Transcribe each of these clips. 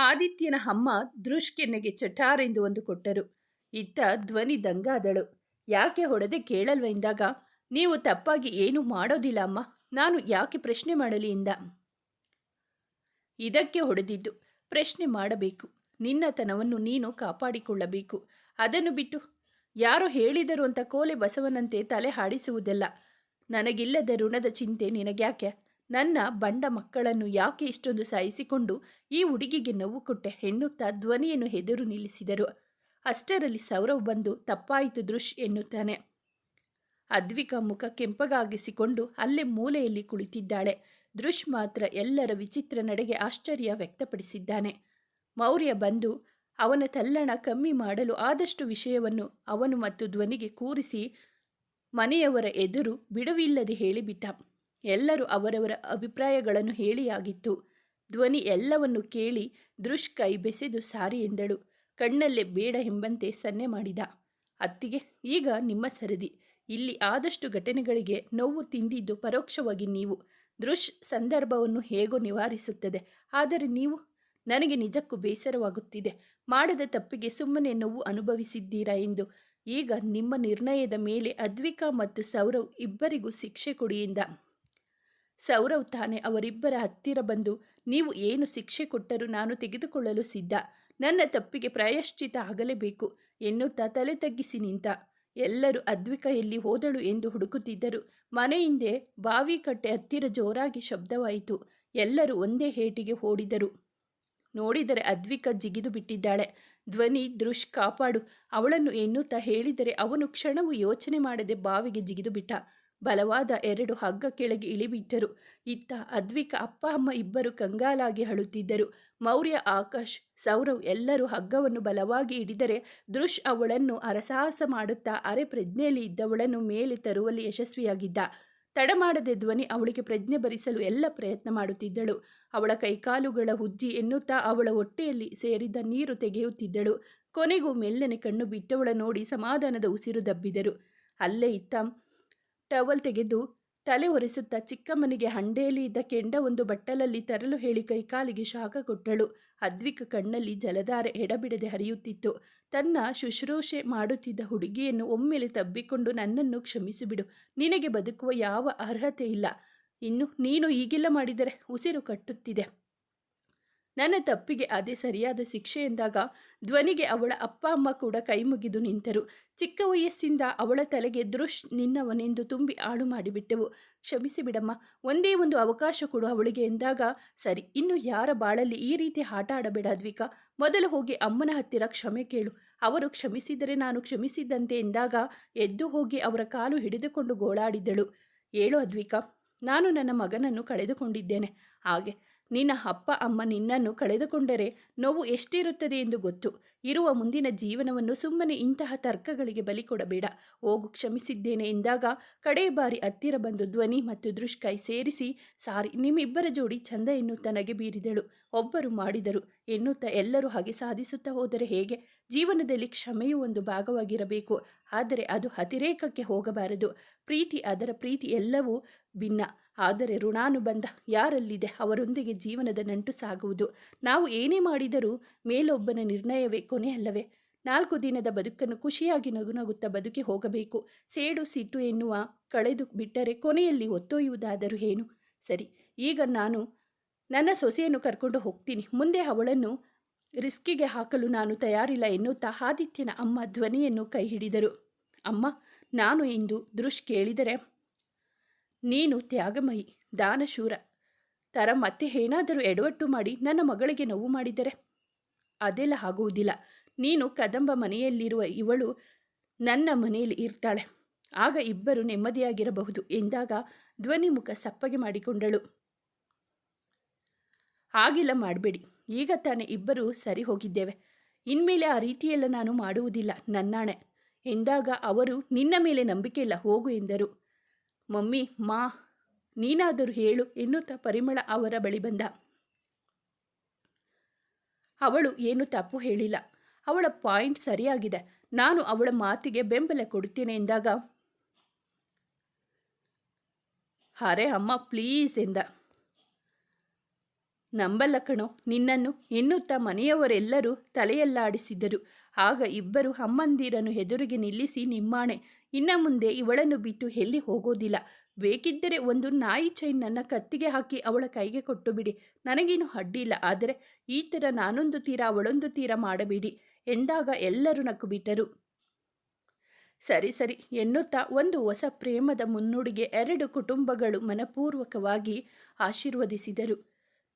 ಆದಿತ್ಯನ ಅಮ್ಮ ದೃಷ್ಕೆನ್ನೆಗೆ ಚಟಾರೆಂದು ಒಂದು ಕೊಟ್ಟರು. ಇತ್ತ ಧ್ವನಿ ದಂಗಾದಳು. ಯಾಕೆ ಹೊಡೆದೆ ಕೇಳಲ್ವ ಎಂದಾಗ ನೀವು ತಪ್ಪಾಗಿ ಏನೂ ಮಾಡೋದಿಲ್ಲ ಅಮ್ಮ. ನಾನು ಯಾಕೆ ಪ್ರಶ್ನೆ ಮಾಡಲಿ ಎಂದ ಇದಕ್ಕೆ ಹೊಡೆದಿದ್ದು ಪ್ರಶ್ನೆ ಮಾಡಬೇಕು. ನಿನ್ನತನವನ್ನು ನೀನು ಕಾಪಾಡಿಕೊಳ್ಳಬೇಕು. ಅದನ್ನು ಬಿಟ್ಟು ಯಾರು ಹೇಳಿದರು ಅಂತ ಕೋಲೆ ಬಸವನಂತೆ ತಲೆ ಹಾಡಿಸುವುದಲ್ಲ. ನನಗಿಲ್ಲದ ಋಣದ ಚಿಂತೆ ನಿನಗ್ಯಾಕೆ? ನನ್ನ ಬಂಡ ಮಕ್ಕಳನ್ನು ಯಾಕೆ ಇಷ್ಟೊಂದು ಸಾಯಿಸಿಕೊಂಡು ಈ ಹುಡುಗಿಗೆ ನೋವು ಕೊಟ್ಟೆ ಎನ್ನುತ್ತಾ ಧ್ವನಿಯನ್ನು ಹೆದರು ನಿಲ್ಲಿಸಿದರು. ಅಷ್ಟರಲ್ಲಿ ಸೌರವ್ ಬಂದು ತಪ್ಪಾಯಿತು ದೃಶ್ ಎನ್ನುತ್ತಾನೆ. ಅದ್ವಿಕಾ ಮುಖ ಕೆಂಪಗಾಗಿಸಿಕೊಂಡು ಅಲ್ಲೇ ಮೂಲೆಯಲ್ಲಿ ಕುಳಿತಿದ್ದಾಳೆ. ದೃಶ್ ಮಾತ್ರ ಎಲ್ಲರ ವಿಚಿತ್ರ ನಡೆಗೆ ಆಶ್ಚರ್ಯ ವ್ಯಕ್ತಪಡಿಸಿದ್ದಾನೆ. ಮೌರ್ಯ ಬಂದು ಅವನ ತಲ್ಲಣ ಕಮ್ಮಿ ಮಾಡಲು ಆದಷ್ಟು ವಿಷಯವನ್ನು ಅವನು ಮತ್ತು ಧ್ವನಿಗೆ ಕೂರಿಸಿ ಮನೆಯವರ ಎದುರು ಬಿಡುವಿಲ್ಲದೆ ಹೇಳಿಬಿಟ್ಟ. ಎಲ್ಲರೂ ಅವರವರ ಅಭಿಪ್ರಾಯಗಳನ್ನು ಹೇಳಿಯಾಗಿತ್ತು. ಧ್ವನಿ ಎಲ್ಲವನ್ನು ಕೇಳಿ ದೃಶ್ ಕೈ ಬೆಸೆದು ಸಾರಿ ಎಂದಳು. ಕಣ್ಣಲ್ಲೇ ಬೇಡ ಎಂಬಂತೆ ಸನ್ನೆ ಮಾಡಿದ. ಅತ್ತಿಗೆ, ಈಗ ನಿಮ್ಮ ಸರದಿ. ಇಲ್ಲಿ ಆದಷ್ಟು ಘಟನೆಗಳಿಗೆ ನೋವು ತಿಂದಿದ್ದು ಪರೋಕ್ಷವಾಗಿ ನೀವು. ದೃಶ್ ಸಂದರ್ಭವನ್ನು ಹೇಗೋ ನಿವಾರಿಸುತ್ತದೆ. ಆದರೆ ನೀವು, ನನಗೆ ನಿಜಕ್ಕೂ ಬೇಸರವಾಗುತ್ತಿದೆ. ಮಾಡದ ತಪ್ಪಿಗೆ ಸುಮ್ಮನೆ ನೋವು ಅನುಭವಿಸಿದ್ದೀರಾ ಎಂದು. ಈಗ ನಿಮ್ಮ ನಿರ್ಣಯದ ಮೇಲೆ ಅದ್ವಿಕಾ ಮತ್ತು ಸೌರವ್ ಇಬ್ಬರಿಗೂ ಶಿಕ್ಷೆ ಕೊಡಿಯಿಂದ ಸೌರವ್ ತಾನೆ ಅವರಿಬ್ಬರ ಹತ್ತಿರ ಬಂದು, ನೀವು ಏನು ಶಿಕ್ಷೆ ಕೊಟ್ಟರೂ ನಾನು ತೆಗೆದುಕೊಳ್ಳಲು ಸಿದ್ಧ. ನನ್ನ ತಪ್ಪಿಗೆ ಪ್ರಾಯಶ್ಚಿತ ಆಗಲೇಬೇಕು. ಎನ್ನುತ್ತಾ ತಲೆ ತಗ್ಗಿಸಿ ನಿಂತ. ಎಲ್ಲರೂ ಅದ್ವಿಕ ಎಲ್ಲಿ ಹೋದಳು ಎಂದು ಹುಡುಕುತ್ತಿದ್ದರು. ಮನೆಯಿಂದೆ ಬಾವಿ ಕಟ್ಟೆ ಹತ್ತಿರ ಜೋರಾಗಿ ಶಬ್ದವಾಯಿತು. ಎಲ್ಲರೂ ಒಂದೇ ಹೇಟಿಗೆ ಓಡಿದರು. ನೋಡಿದರೆ ಅದ್ವಿಕ ಜಿಗಿದು ಬಿಟ್ಟಿದ್ದಾಳೆ. ಧ್ವನಿ, ದೃಶ್, ಕಾಪಾಡು. ಅವಳನ್ನು ಎನ್ನುತ್ತಾ ಹೇಳಿದರೆ ಅವನು ಕ್ಷಣವು ಯೋಚನೆ ಮಾಡದೆ ಬಾವಿಗೆ ಜಿಗಿದು ಬಿಟ್ಟ. ಬಲವಾದ ಎರಡು ಹಗ್ಗ ಕೆಳಗೆ ಇಳಿಬಿಟ್ಟರು. ಇತ್ತ ಅದ್ವಿಕ ಅಪ್ಪ, ಅಮ್ಮ ಇಬ್ಬರು ಕಂಗಾಲಾಗಿ ಅಳುತ್ತಿದ್ದರು. ಮೌರ್ಯ, ಆಕಾಶ್, ಸೌರವ್ ಎಲ್ಲರೂ ಹಗ್ಗವನ್ನು ಬಲವಾಗಿ ಹಿಡಿದರೆ ದೃಶ್ ಅವಳನ್ನು ಅರಸಾಹಸ ಮಾಡುತ್ತಾ ಅರೆ ಪ್ರಜ್ಞೆಯಲ್ಲಿ ಇದ್ದವಳನ್ನು ಮೇಲೆ ತರುವಲ್ಲಿ ಯಶಸ್ವಿಯಾಗಿದ್ದ. ತಡ ಮಾಡದೆ ಧ್ವನಿ ಅವಳಿಗೆ ಪ್ರಜ್ಞೆ ಭರಿಸಲು ಎಲ್ಲ ಪ್ರಯತ್ನ ಮಾಡುತ್ತಿದ್ದಳು. ಅವಳ ಕೈಕಾಲುಗಳ ಹುಜ್ಜಿ ಎನ್ನುತ್ತಾ ಅವಳ ಹೊಟ್ಟೆಯಲ್ಲಿ ಸೇರಿದ್ದ ನೀರು ತೆಗೆಯುತ್ತಿದ್ದಳು. ಕೊನೆಗೂ ಮೆಲ್ಲನೆ ಕಣ್ಣು ಬಿಟ್ಟವಳ ನೋಡಿ ಸಮಾಧಾನದ ಉಸಿರು ದಬ್ಬಿದರು. ಅಲ್ಲೇ ಇತ್ತ ಟವಲ್ ತೆಗೆದು ತಲೆ ಒರೆಸುತ್ತಾ ಚಿಕ್ಕಮ್ಮನಿಗೆ ಹಂಡೆಯಲ್ಲಿ ಇದ್ದ ಕೆಂಡ ಒಂದು ಬಟ್ಟಲಲ್ಲಿ ತರಲು ಹೇಳಿ ಕೈಕಾಲಿಗೆ ಶಾಖ ಕೊಟ್ಟಳು. ಅದ್ವಿಕ ಕಣ್ಣಲ್ಲಿ ಜಲಧಾರೆ ಎಡಬಿಡದೆ ಹರಿಯುತ್ತಿತ್ತು. ತನ್ನ ಶುಶ್ರೂಷೆ ಮಾಡುತ್ತಿದ್ದ ಹುಡುಗಿಯನ್ನು ಒಮ್ಮೆಲೆ ತಬ್ಬಿಕೊಂಡು ನನ್ನನ್ನು ಕ್ಷಮಿಸಿಬಿಡು. ನಿನಗೆ ಬದುಕುವ ಯಾವ ಅರ್ಹತೆ ಇಲ್ಲ. ಇನ್ನು ನೀನು ಈಗೆಲ್ಲ ಮಾಡಿದರೆ ಉಸಿರು ಕಟ್ಟುತ್ತಿದೆ. ನನ್ನ ತಪ್ಪಿಗೆ ಅದೇ ಸರಿಯಾದ ಶಿಕ್ಷೆ ಎಂದಾಗ ಧ್ವನಿಗೆ ಅವಳ ಅಪ್ಪ, ಅಮ್ಮ ಕೂಡ ಕೈ ಮುಗಿದು ನಿಂತರು. ಚಿಕ್ಕ ವಯಸ್ಸಿಂದ ಅವಳ ತಲೆಗೆ ದೃಶ್ ನಿನ್ನವನೆಂದು ತುಂಬಿ ಆಳು ಮಾಡಿಬಿಟ್ಟೆವು. ಕ್ಷಮಿಸಿ ಬಿಡಮ್ಮ, ಒಂದೇ ಒಂದು ಅವಕಾಶ ಕೊಡು ಅವಳಿಗೆ ಎಂದಾಗ, ಸರಿ, ಇನ್ನು ಯಾರ ಬಾಳಲ್ಲಿ ಈ ರೀತಿ ಆಟ ಆಡಬೇಡ ದ್ವಿಕಾ, ಮೊದಲು ಹೋಗಿ ಅಮ್ಮನ ಹತ್ತಿರ ಕ್ಷಮೆ ಕೇಳು. ಅವರು ಕ್ಷಮಿಸಿದರೆ ನಾನು ಕ್ಷಮಿಸಿದ್ದಂತೆ ಎಂದಾಗ ಎದ್ದು ಹೋಗಿ ಅವರ ಕಾಲು ಹಿಡಿದುಕೊಂಡು ಗೋಳಾಡಿದ್ದಳು ಏಳು ಅದ್ವಿಕಾ ನಾನು ನನ್ನ ಮಗನನ್ನು ಕಳೆದುಕೊಂಡಿದ್ದೇನೆ. ಹಾಗೆ ನಿನ್ನ ಅಪ್ಪ ಅಮ್ಮ ನಿನ್ನನ್ನು ಕಳೆದುಕೊಂಡರೆ ನೋವು ಎಷ್ಟಿರುತ್ತದೆ ಎಂದು ಗೊತ್ತು. ಇರುವ ಮುಂದಿನ ಜೀವನವನ್ನು ಸುಮ್ಮನೆ ಇಂತಹ ತರ್ಕಗಳಿಗೆ ಬಲಿ ಕೊಡಬೇಡ. ಹೋಗು, ಕ್ಷಮಿಸಿದ್ದೇನೆ ಎಂದಾಗ ಕಡೇ ಬಾರಿ ಹತ್ತಿರ ಬಂದು ಧ್ವನಿ ಮತ್ತು ದೃಷ್ಕೈ ಸೇರಿಸಿ, ಸಾರಿ, ನಿಮ್ಮಿಬ್ಬರ ಜೋಡಿ ಚಂದ ತನಗೆ ನಗೆ ಬೀರಿದಳು. ಒಬ್ಬರು ಮಾಡಿದರು ಎನ್ನುತ್ತಾ ಎಲ್ಲರೂ ಹಾಗೆ ಸಾಧಿಸುತ್ತಾ ಹೋದರೆ ಹೇಗೆ? ಜೀವನದಲ್ಲಿ ಕ್ಷಮೆಯು ಒಂದು ಭಾಗವಾಗಿರಬೇಕು. ಆದರೆ ಅದು ಅತಿರೇಕಕ್ಕೆ ಹೋಗಬಾರದು. ಪ್ರೀತಿ ಅದರ ಪ್ರೀತಿ ಎಲ್ಲವೂ ಭಿನ್ನ. ಆದರೆ ಋಣಾನುಬಂಧ ಯಾರಲ್ಲಿದೆ ಅವರೊಂದಿಗೆ ಜೀವನದ ನಂಟು ಸಾಗುವುದು. ನಾವು ಏನೇ ಮಾಡಿದರೂ ಮೇಲೊಬ್ಬನ ನಿರ್ಣಯವೇ ಕೊನೆಯಲ್ಲವೇ ನಾಲ್ಕು ದಿನದ ಬದುಕನ್ನು ಖುಷಿಯಾಗಿ ನಗುನಗುತ್ತಾ ಬದುಕಿ ಹೋಗಬೇಕು. ಸೇಡು ಸಿಟ್ಟು ಎನ್ನುವ ಕಳೆದು ಬಿಟ್ಟರೆ ಕೊನೆಯಲ್ಲಿ ಒತ್ತೊಯ್ಯುವುದಾದರೂ ಏನು? ಸರಿ, ಈಗ ನಾನು ನನ್ನ ಸೊಸೆಯನ್ನು ಕರ್ಕೊಂಡು ಹೋಗ್ತೀನಿ. ಮುಂದೆ ಅವಳನ್ನು ರಿಸ್ಕಿಗೆ ಹಾಕಲು ನಾನು ತಯಾರಿಲ್ಲ ಎನ್ನುತ್ತಾ ಆದಿತ್ಯನ ಅಮ್ಮ ಧ್ವನಿಯನ್ನು ಕೈ ಹಿಡಿದರು. ಅಮ್ಮ, ನಾನು ಇಂದು ದೃಶ್ ಕೇಳಿದರೆ ನೀನು ತ್ಯಾಗಮಯಿ, ದಾನಶೂರ, ತರ ಮತ್ತೆ ಏನಾದರೂ ಎಡವಟ್ಟು ಮಾಡಿ ನನ್ನ ಮಗಳಿಗೆ ನೋವು ಮಾಡಿದರೆ? ಅದೆಲ್ಲ ಆಗುವುದಿಲ್ಲ. ನೀನು ಕದಂಬ ಮನೆಯಲ್ಲಿರುವ ಇವಳು ನನ್ನ ಮನೆಯಲ್ಲಿ ಇರ್ತಾಳೆ. ಆಗ ಇಬ್ಬರು ನೆಮ್ಮದಿಯಾಗಿರಬಹುದು ಎಂದಾಗ ಧ್ವನಿ ಮುಖ ಸಪ್ಪಗೆ ಮಾಡಿಕೊಂಡಳು. ಆಗಿಲ್ಲ ಮಾಡಬೇಡಿ. ಈಗ ತಾನೇ ಇಬ್ಬರು ಸರಿ ಹೋಗಿದ್ದೇವೆ. ಇನ್ಮೇಲೆ ಆ ರೀತಿಯೆಲ್ಲ ನಾನು ಮಾಡುವುದಿಲ್ಲ, ನನ್ನಾಣೆ ಎಂದಾಗ ಅವರು ನಿನ್ನ ಮೇಲೆ ನಂಬಿಕೆ ಇಲ್ಲ, ಹೋಗು ಎಂದರು. ಮಮ್ಮಿ, ಮಾ, ನೀನಾದರೂ ಹೇಳು ಎನ್ನುತ್ತಾ ಪರಿಮಳ ಅವರ ಬಳಿ ಬಂದ. ಅವಳು ಏನು ತಪ್ಪು ಹೇಳಿಲ್ಲ. ಅವಳ ಪಾಯಿಂಟ್ ಸರಿಯಾಗಿದೆ. ನಾನು ಅವಳ ಮಾತಿಗೆ ಬೆಂಬಲ ಕೊಡುತ್ತೇನೆ ಎಂದಾಗ, ಅರೆ ಅಮ್ಮ, ಪ್ಲೀಸ್ ಎಂದ. ನಂಬಲ್ಲ ಕಣೋ, ನಿನ್ನನ್ನು ಎನ್ನುತ್ತಾ ಮನೆಯವರೆಲ್ಲರೂ ತಲೆಯಲ್ಲಾಡಿಸಿದ್ದರು. ಆಗ ಇಬ್ಬರು ಅಮ್ಮಂದಿರನ್ನು ಎದುರಿಗೆ ನಿಲ್ಲಿಸಿ ನಿಮ್ಮಾಣೆ. ಇನ್ನ ಮುಂದೆ ಇವಳನ್ನು ಬಿಟ್ಟು ಎಲ್ಲಿ ಹೋಗೋದಿಲ್ಲ. ಬೇಕಿದ್ದರೆ ಒಂದು ನಾಯಿ ಚೈನ್ ನನ್ನ ಕತ್ತಿಗೆ ಹಾಕಿ ಅವಳ ಕೈಗೆ ಕೊಟ್ಟು ಬಿಡಿ. ನನಗೇನು ಅಡ್ಡಿಲ್ಲ ಆದರೆ ಈ ಥರ ನಾನೊಂದು ತೀರ ಅವಳೊಂದು ತೀರ ಮಾಡಬೇಡಿ ಎಂದಾಗ ಎಲ್ಲರೂ ನಕ್ಕು ಬಿಟ್ಟರು ಸರಿ ಸರಿ ಎನ್ನುತ್ತಾ ಒಂದು ಹೊಸ ಪ್ರೇಮದ ಮುನ್ನುಡಿಗೆ ಎರಡು ಕುಟುಂಬಗಳು ಮನಪೂರ್ವಕವಾಗಿ ಆಶೀರ್ವದಿಸಿದರು.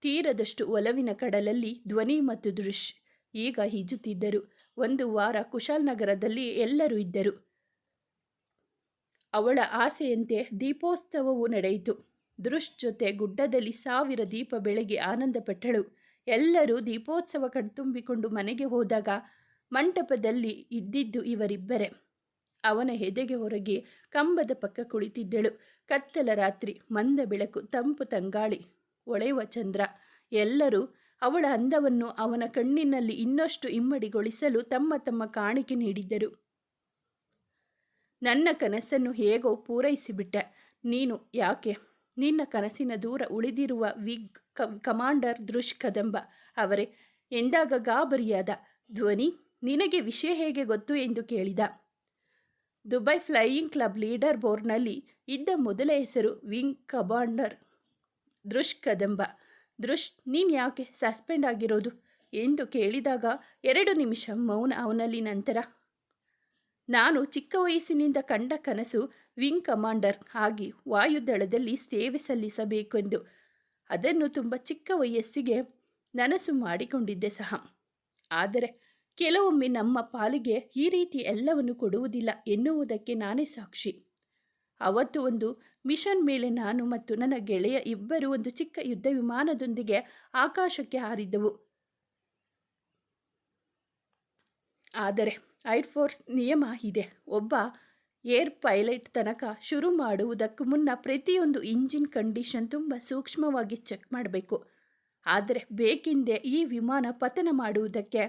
ತೀರದಷ್ಟು ಒಲವಿನ ಕಡಲಲ್ಲಿ ಧ್ವನಿ ಮತ್ತು ದೃಶ್ ಈಗ ಈಜುತ್ತಿದ್ದರು ಒಂದು ವಾರ ಕುಶಾಲ್ ನಗರದಲ್ಲಿ ಎಲ್ಲರೂ ಇದ್ದರು. ಅವಳ ಆಸೆಯಂತೆ ದೀಪೋತ್ಸವವು ನಡೆಯಿತು. ದೃಶ್ ಜೊತೆ ಗುಡ್ಡದಲ್ಲಿ ಸಾವಿರ ದೀಪ ಬೆಳಗ್ಗೆ ಆನಂದಪಟ್ಟಳು. ಎಲ್ಲರೂ ದೀಪೋತ್ಸವ ಕಣ್ತುಂಬಿಕೊಂಡು ಮನೆಗೆ ಹೋದಾಗ ಮಂಟಪದಲ್ಲಿ ಇದ್ದಿದ್ದು ಇವರಿಬ್ಬರೇ. ಅವನ ಹೆದೆಗೆ ಹೊರಗೆ ಕಂಬದ ಪಕ್ಕ ಕುಳಿತಿದ್ದಳು. ಕತ್ತಲ ರಾತ್ರಿ, ಮಂದ ಬೆಳಕು, ತಂಪು ತಂಗಾಳಿ ಒಳೆಯುವ ಚಂದ್ರ. ಎಲ್ಲರೂ ಅವಳ ಅಂದವನ್ನು ಅವನ ಕಣ್ಣಿನಲ್ಲಿ ಇನ್ನಷ್ಟು ಇಮ್ಮಡಿಗೊಳಿಸಲು ತಮ್ಮ ತಮ್ಮ ಕಾಣಿಕೆ ನೀಡಿದ್ದರು. ನನ್ನ ಕನಸನ್ನು ಹೇಗೋ ಪೂರೈಸಿಬಿಟ್ಟೆ. ನೀನು ಯಾಕೆ? ನಿನ್ನ ಕನಸಿನ ದೂರ ಉಳಿದಿರುವ ವಿಗ್ ಕಮಾಂಡರ್ ದೃಶ್ ಕದಂಬ ಅವರೇ, ಎಂದಾಗ ಗಾಬರಿಯಾದ ಧ್ವನಿ, ನಿನಗೆ ವಿಷಯ ಹೇಗೆ ಗೊತ್ತು ಎಂದು ಕೇಳಿದ. ದುಬೈ ಫ್ಲೈಯಿಂಗ್ ಕ್ಲಬ್ ಲೀಡರ್ ಬೋರ್ಡ್ನಲ್ಲಿ ಇದ್ದ ಮೊದಲ ಹೆಸರು ವಿಂಗ್ ಕಮಾಂಡರ್ ದೃಶ್ ಕದಂಬ. ದೃಶ್ ನೀನು ಯಾಕೆ ಸಸ್ಪೆಂಡ್ ಆಗಿರೋದು? ಎಂದು ಕೇಳಿದಾಗ ಎರಡು ನಿಮಿಷ ಮೌನ ಅವನಲ್ಲಿ ನಂತರ ನಾನು ಚಿಕ್ಕ ವಯಸ್ಸಿನಿಂದ ಕಂಡ ಕನಸು ವಿಂಗ್ ಕಮಾಂಡರ್ ಆಗಿ ವಾಯುದಳದಲ್ಲಿ ಸೇವೆ ಸಲ್ಲಿಸಬೇಕೆಂದು. ಅದನ್ನು ತುಂಬ ಚಿಕ್ಕ ವಯಸ್ಸಿಗೆ ನನಸು ಮಾಡಿಕೊಂಡಿದ್ದೆ ಸಹ. ಆದರೆ ಕೆಲವೊಮ್ಮೆ ನಮ್ಮ ಪಾಲಿಗೆ ಈ ರೀತಿ ಎಲ್ಲವನ್ನು ಕೊಡುವುದಿಲ್ಲ ಎನ್ನುವುದಕ್ಕೆ ನಾನೇ ಸಾಕ್ಷಿ. ಅವತ್ತು ಒಂದು ಮಿಷನ್ ಮೇಲೆ ನಾನು ಮತ್ತು ನನ್ನ ಗೆಳೆಯ ಇಬ್ಬರು ಒಂದು ಚಿಕ್ಕ ಯುದ್ಧ ವಿಮಾನದೊಂದಿಗೆ ಆಕಾಶಕ್ಕೆ ಹಾರಿದ್ದವು. ಆದರೆ ಏರ್ಫೋರ್ಸ್ ನಿಯಮ ಇದೆ. ಒಬ್ಬ ಏರ್ ಪೈಲಟ್ ತನಕ ಶುರು ಮಾಡುವುದಕ್ಕೂ ಮುನ್ನ ಪ್ರತಿಯೊಂದು ಇಂಜಿನ್ ಕಂಡೀಷನ್ ತುಂಬ ಸೂಕ್ಷ್ಮವಾಗಿ ಚೆಕ್ ಮಾಡಬೇಕು. ಆದರೆ ಬೇಕಿಂದೆ ಈ ವಿಮಾನ ಪತನ ಮಾಡುವುದಕ್ಕೆ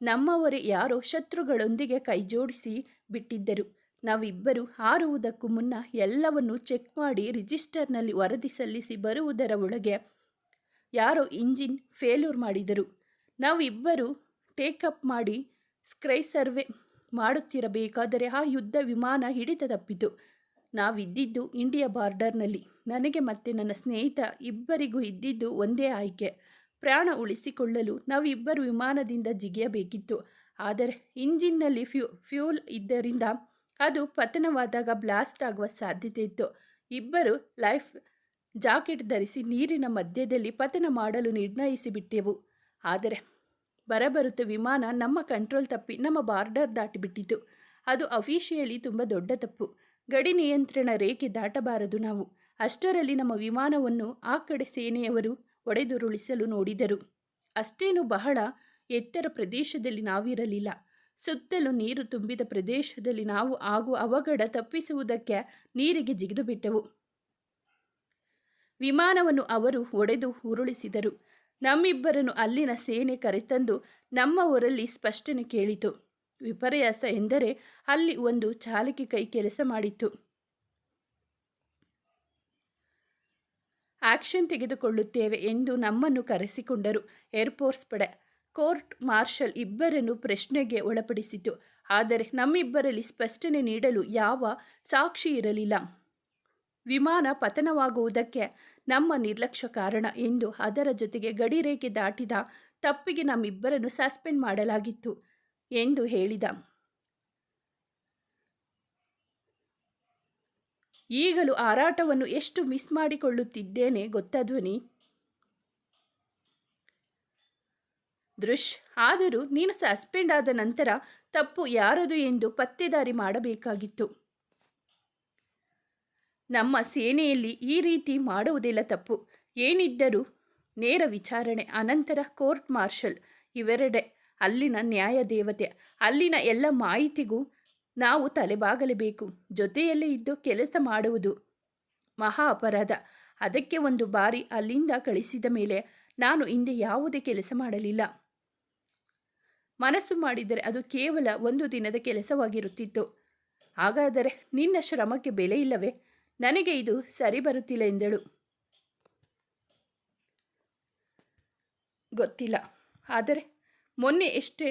ನಮ್ಮವರೇ ಯಾರೋ ಶತ್ರುಗಳೊಂದಿಗೆ ಕೈಜೋಡಿಸಿ ಬಿಟ್ಟಿದ್ದರು. ನಾವಿಬ್ಬರು ಹಾರುವುದಕ್ಕೂ ಮುನ್ನ ಎಲ್ಲವನ್ನು ಚೆಕ್ ಮಾಡಿ ರಿಜಿಸ್ಟರ್ನಲ್ಲಿ ವರದಿ ಸಲ್ಲಿಸಿ ಬರುವುದರ ಒಳಗೆ ಯಾರೋ ಇಂಜಿನ್ ಫೇಲ್ಯೂರ್ ಮಾಡಿದರು. ನಾವಿಬ್ಬರು ಟೇಕಪ್ ಮಾಡಿ ಸ್ಕ್ರೈ ಸರ್ವೆ ಮಾಡುತ್ತಿರಬೇಕಾದರೆ ಆ ಯುದ್ಧ ವಿಮಾನ ಹಿಡಿತ ತಪ್ಪಿತು ನಾವಿದ್ದಿದ್ದು ಇಂಡಿಯಾ ಬಾರ್ಡರ್ನಲ್ಲಿ. ನನಗೆ ಮತ್ತೆ ನನ್ನ ಸ್ನೇಹಿತ ಇಬ್ಬರಿಗೂ ಇದ್ದಿದ್ದು ಒಂದೇ ಆಯ್ಕೆ. ಪ್ರಾಣ ಉಳಿಸಿಕೊಳ್ಳಲು ನಾವಿಬ್ಬರು ವಿಮಾನದಿಂದ ಜಿಗಿಯಬೇಕಿತ್ತು. ಆದರೆ ಇಂಜಿನ್ನಲ್ಲಿ ಫ್ಯೂ, ಫ್ಯೂಲ್ ಇದ್ದರಿಂದ ಅದು ಪತನವಾದಾಗ ಬ್ಲಾಸ್ಟ್ ಆಗುವ ಸಾಧ್ಯತೆ ಇತ್ತು. ಇಬ್ಬರು ಲೈಫ್ ಜಾಕೆಟ್ ಧರಿಸಿ ನೀರಿನ ಮಧ್ಯದಲ್ಲಿ ಪತನ ಮಾಡಲು ನಿರ್ಣಯಿಸಿಬಿಟ್ಟೆವು. ಆದರೆ ಬರಬರುತ್ತ. ವಿಮಾನ ನಮ್ಮ ಕಂಟ್ರೋಲ್ ತಪ್ಪಿ ನಮ್ಮ ಬಾರ್ಡರ್ ದಾಟಿಬಿಟ್ಟಿತು. ಅದು ಅಫೀಷಿಯಲಿ ತುಂಬ ದೊಡ್ಡ ತಪ್ಪು. ಗಡಿ ನಿಯಂತ್ರಣ ರೇಖೆ ದಾಟಬಾರದು ನಾವು. ಅಷ್ಟರಲ್ಲಿ ನಮ್ಮ ವಿಮಾನವನ್ನು ಆ ಕಡೆ ಸೇನೆಯವರು ಒಡೆದುರುಳಿಸಲು ನೋಡಿದರು. ಅಷ್ಟೇನು ಬಹಳ ಎತ್ತರ ಪ್ರದೇಶದಲ್ಲಿ ನಾವಿರಲಿಲ್ಲ. ಸುತ್ತಲೂ ನೀರು ತುಂಬಿದ ಪ್ರದೇಶದಲ್ಲಿ ನಾವು ಆಗುವ ಅವಘಡ ತಪ್ಪಿಸುವುದಕ್ಕೆ ನೀರಿಗೆ ಜಿಗಿದು ಬಿಟ್ಟೆವು ವಿಮಾನವನ್ನು ಅವರು ಒಡೆದು ಉರುಳಿಸಿದರು. ನಮ್ಮಿಬ್ಬರನ್ನು ಅಲ್ಲಿನ ಸೇನೆ ಕರೆತಂದು ನಮ್ಮ ಊರಲ್ಲಿ ಸ್ಪಷ್ಟನೆ ಕೇಳಿತು. ವಿಪರ್ಯಾಸ ಎಂದರೆ ಅಲ್ಲಿ ಒಂದು ಚಾಲಕಿ ಕೈ ಕೆಲಸ ಮಾಡಿತ್ತು. ಆಕ್ಷನ್ ತೆಗೆದುಕೊಳ್ಳುತ್ತೇವೆ ಎಂದು ನಮ್ಮನ್ನು ಕರೆಸಿಕೊಂಡರು ಏರ್ಫೋರ್ಸ್ ಪಡೆ. ಕೋರ್ಟ್ ಮಾರ್ಷಲ್ ಇಬ್ಬರನ್ನು ಪ್ರಶ್ನೆಗೆ ಒಳಪಡಿಸಿತು. ಆದರೆ ನಮ್ಮಿಬ್ಬರಲ್ಲಿ ಸ್ಪಷ್ಟನೆ ನೀಡಲು ಯಾವ ಸಾಕ್ಷಿ ಇರಲಿಲ್ಲ. ವಿಮಾನ ಪತನವಾಗುವುದಕ್ಕೆ ನಮ್ಮ ನಿರ್ಲಕ್ಷ್ಯ ಕಾರಣ ಎಂದು ಅದರ ಜೊತೆಗೆ ಗಡಿರೇಖೆ ದಾಟಿದ ತಪ್ಪಿಗೆ ನಮ್ಮಿಬ್ಬರನ್ನು ಸಸ್ಪೆಂಡ್ ಮಾಡಲಾಗಿತ್ತು ಎಂದು ಹೇಳಿದ. ಈಗಲೂ ಆರಾಟವನ್ನು ಎಷ್ಟು ಮಿಸ್ ಮಾಡಿಕೊಳ್ಳುತ್ತಿದ್ದೇನೆ ಗೊತ್ತಾ ಧ್ವನಿ? ದೃಶ್, ಆದರೂ ನೀನು ಸಸ್ಪೆಂಡ್ ಆದ ನಂತರ ತಪ್ಪು ಯಾರದು ಎಂದು ಪತ್ತೆದಾರಿ ಮಾಡಬೇಕಾಗಿತ್ತು. ನಮ್ಮ ಸೇನೆಯಲ್ಲಿ ಈ ರೀತಿ ಮಾಡುವುದಿಲ್ಲ ತಪ್ಪು. ಏನಿದ್ದರೂ ನೇರ ವಿಚಾರಣೆ, ಅನಂತರ ಕೋರ್ಟ್ ಮಾರ್ಷಲ್ ಇವೆರಡೆ. ಅಲ್ಲಿನ ನ್ಯಾಯ ದೇವತೆ ಅಲ್ಲಿನ ಎಲ್ಲ ಮಾಹಿತಿಗೂ ನಾವು ತಲೆಬಾಗಲೇಬೇಕು. ಜೊತೆಯಲ್ಲಿ ಇದ್ದು ಕೆಲಸ ಮಾಡುವುದು ಮಹಾ ಅಪರಾಧ. ಅದಕ್ಕೆ ಒಂದು ಬಾರಿ ಅಲ್ಲಿಂದ ಕಳಿಸಿದ ಮೇಲೆ ನಾನು ಹಿಂದೆ ಯಾವುದೇ ಕೆಲಸ ಮಾಡಲಿಲ್ಲ. ಮನಸ್ಸು ಮಾಡಿದರೆ ಅದು ಕೇವಲ ಒಂದು ದಿನದ ಕೆಲಸವಾಗಿರುತ್ತಿತ್ತು. ಹಾಗಾದರೆ ನಿನ್ನ ಶ್ರಮಕ್ಕೆ ಬೆಲೆ ಇಲ್ಲವೇ? ನನಗೆ ಇದು ಸರಿ ಬರುತ್ತಿಲ್ಲ ಎಂದಳು. ಗೊತ್ತಿಲ್ಲ. ಆದರೆ ಮೊನ್ನೆ ಎಷ್ಟೇ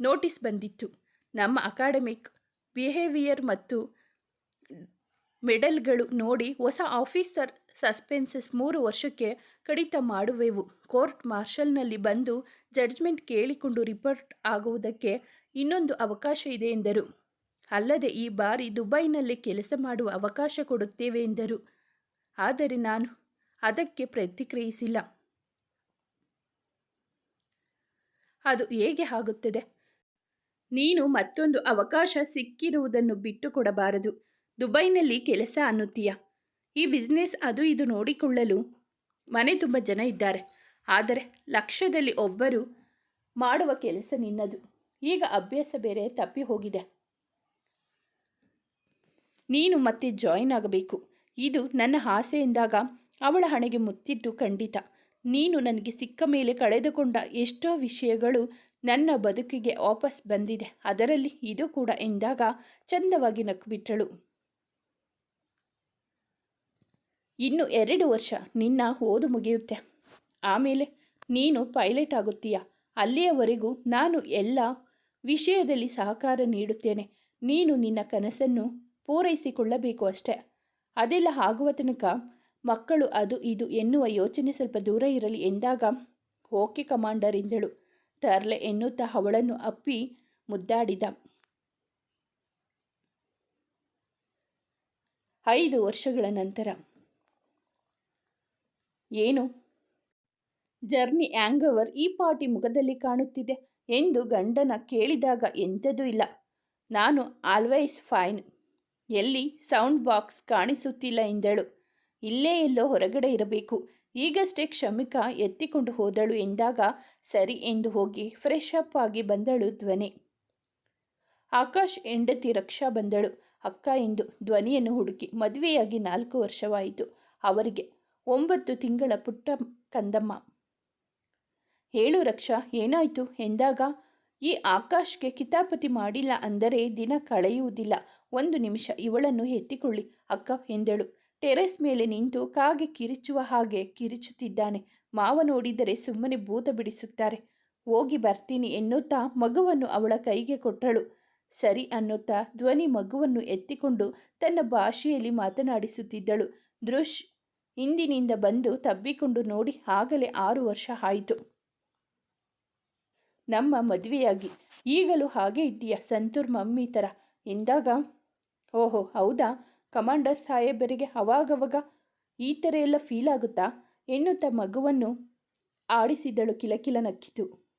ನೋಟಿಸ್ ಬಂದಿತ್ತು, ನಮ್ಮ ಅಕಾಡೆಮಿಕ್ ಬಿಹೇವಿಯರ್ ಮತ್ತು ಮೆಡಲ್ಗಳು ನೋಡಿ ಹೊಸ ಆಫೀಸರ್ ಸಸ್ಪೆನ್ಸಸ್ ಮೂರು ವರ್ಷಕ್ಕೆ ಕಡಿತ ಮಾಡುವೆವು. ಕೋರ್ಟ್ ಮಾರ್ಷಲ್ನಲ್ಲಿ ಬಂದು ಜಡ್ಜ್ಮೆಂಟ್ ಕೇಳಿಕೊಂಡು ರಿಪೋರ್ಟ್ ಆಗುವುದಕ್ಕೆ ಇನ್ನೊಂದು ಅವಕಾಶ ಇದೆ ಎಂದರು. ಅಲ್ಲದೆ ಈ ಬಾರಿ ದುಬೈನಲ್ಲಿ ಕೆಲಸ ಮಾಡುವ ಅವಕಾಶ ಕೊಡುತ್ತೇವೆ ಎಂದರು. ಆದರೆ ನಾನು ಅದಕ್ಕೆ ಪ್ರತಿಕ್ರಿಯಿಸಿಲ್ಲ. ಅದು ಹೇಗೆ ಆಗುತ್ತದೆ? ನೀನು ಮತ್ತೊಂದು ಅವಕಾಶ ಸಿಕ್ಕಿರುವುದನ್ನು ಬಿಟ್ಟು ಕೊಡಬಾರದು ದುಬೈನಲ್ಲಿ ಕೆಲಸ ಅನ್ನುತ್ತೀಯ. ಈ ಬಿಸ್ನೆಸ್ ಅದು ಇದು ನೋಡಿಕೊಳ್ಳಲು ಮನೆ ತುಂಬ ಜನ ಇದ್ದಾರೆ. ಆದರೆ ಲಕ್ಷದಲ್ಲಿ ಒಬ್ಬರು ಮಾಡುವ ಕೆಲಸ ನಿನ್ನದು. ಈಗ ಅಭ್ಯಾಸ ಬೇರೆ ತಪ್ಪಿ ಹೋಗಿದೆ. ನೀನು ಮತ್ತೆ ಜಾಯಿನ್ ಆಗಬೇಕು. ಇದು ನನ್ನ ಆಸೆ ಎಂದಾಗ ಅವಳ ಹಣೆಗೆ ಮುತ್ತಿಟ್ಟು ಖಂಡಿತ. ನೀನು ನನಗೆ ಸಿಕ್ಕ ಮೇಲೆ ಕಳೆದುಕೊಂಡ ಎಷ್ಟೋ ವಿಷಯಗಳು ನನ್ನ ಬದುಕಿಗೆ ವಾಪಸ್ ಬಂದಿದೆ. ಅದರಲ್ಲಿ ಇದು ಕೂಡ ಎಂದಾಗ ಚಂದವಾಗಿ ನಕ್ಕುಬಿಟ್ಟಳು ಇನ್ನು ಎರಡು ವರ್ಷ ನಿನ್ನ ಓದು ಮುಗಿಯುತ್ತೆ. ಆಮೇಲೆ ನೀನು ಪೈಲಟ್ ಆಗುತ್ತೀಯ. ಅಲ್ಲಿಯವರೆಗೂ ನಾನು ಎಲ್ಲ ವಿಷಯದಲ್ಲಿ ಸಹಕಾರ ನೀಡುತ್ತೇನೆ. ನೀನು ನಿನ್ನ ಕನಸನ್ನು ಪೂರೈಸಿಕೊಳ್ಳಬೇಕು ಅಷ್ಟೆ. ಅದೆಲ್ಲ ಆಗುವ ತನಕ ಮಕ್ಕಳು ಅದು ಇದು ಎನ್ನುವ ಯೋಚನೆ ಸ್ವಲ್ಪ ದೂರ ಇರಲಿ ಎಂದಾಗ ಓಕೆ ಕಮಾಂಡರ್ ಎಂದಳು. ತರ್ಲೆ ಎನ್ನುತ್ತಾ ಅವಳನ್ನು ಅಪ್ಪಿ ಮುದ್ದಾಡಿದ. ಐದು ವರ್ಷಗಳ ನಂತರ. ಏನು? ಜರ್ನಿ ಆ್ಯಂಗವರ್ ಈ ಪಾಟಿ ಮುಖದಲ್ಲಿ ಕಾಣುತ್ತಿದೆ ಎಂದು ಗಂಡನ ಕೇಳಿದಾಗ ಎಂಥದೂ ಇಲ್ಲ. ನಾನು ಆಲ್ವೇಸ್ ಫೈನ್. ಎಲ್ಲಿ ಸೌಂಡ್ ಬಾಕ್ಸ್ ಕಾಣಿಸುತ್ತಿಲ್ಲ ಎಂದಳು. ಇಲ್ಲೇ ಎಲ್ಲೋ ಹೊರಗಡೆ ಇರಬೇಕು. ಈಗಷ್ಟೇ ಕ್ಷಮಿಕಾ ಎತ್ತಿಕೊಂಡು ಹೋದಳು ಎಂದಾಗ ಸರಿ ಎಂದು ಹೋಗಿ ಫ್ರೆಶ್ ಅಪ್ ಆಗಿ ಬಂದಳು ಧ್ವನಿ. ಆಕಾಶ್ ಹೆಂಡತಿ ರಕ್ಷಾ ಬಂದಳು. ಅಕ್ಕ ಎಂದು ಧ್ವನಿಯನ್ನು ಹುಡುಕಿ ಮದುವೆಯಾಗಿ ನಾಲ್ಕು ವರ್ಷವಾಯಿತು. ಅವರಿಗೆ ಒಂಬತ್ತು ತಿಂಗಳ ಪುಟ್ಟ ಕಂದಮ್ಮ. ಹೇಳು ರಕ್ಷಾ, ಏನಾಯಿತು? ಎಂದಾಗ ಈ ಆಕಾಶ್ಗೆ ಕಿತಾಪತಿ ಮಾಡಿಲ್ಲ ಅಂದರೆ ದಿನ ಕಳೆಯುವುದಿಲ್ಲ. ಒಂದು ನಿಮಿಷ, ಇವಳನ್ನು ಎತ್ತಿಕೊಳ್ಳಿ. ಅಕ್ಕ, ಎಂದಳು. ಟೆರೆಸ್ ಮೇಲೆ ನಿಂತು ಕಾಗೆ ಕಿರಿಚುವ ಹಾಗೆ ಕಿರಿಚುತ್ತಿದ್ದಾನೆ. ಮಾವ ನೋಡಿದರೆ ಸುಮ್ಮನೆ ಭೂತ ಬಿಡಿಸುತ್ತಾರೆ. ಹೋಗಿ ಬರ್ತೀನಿ ಎನ್ನುತ್ತಾ ಮಗುವನ್ನು ಅವಳ ಕೈಗೆ ಕೊಟ್ಟಳು. ಸರಿ ಅನ್ನುತ್ತಾ ಧ್ವನಿ ಮಗುವನ್ನು ಎತ್ತಿಕೊಂಡು ತನ್ನ ಭಾಷೆಯಲ್ಲಿ ಮಾತನಾಡಿಸುತ್ತಿದ್ದಳು. ದೃಶ್, ಹಿಂದಿನಿಂದ ಬಂದು ತಬ್ಬಿಕೊಂಡು ನೋಡಿ, ಆಗಲೇ ಆರು ವರ್ಷ ಆಯಿತು. ನಮ್ಮ ಮದುವೆಯಾಗಿ. ಈಗಲೂ ಹಾಗೆ ಇದ್ದೀಯ ಸಂತೂರ್ ಮಮ್ಮಿ ಥರ? ಎಂದಾಗ, ಓಹೋ, ಹೌದಾ? ಕಮಾಂಡರ್ ಸಾಹೇಬರಿಗೆ ಅವಾಗವಾಗ ಈ ಥರ ಎಲ್ಲ ಫೀಲ್ ಆಗುತ್ತಾ? ಎನ್ನುತ್ತಾ ಮಗುವನ್ನು ಆಡಿಸಿದಳು ಕಿಲಕಿಲ ನಕ್ಕಿತು.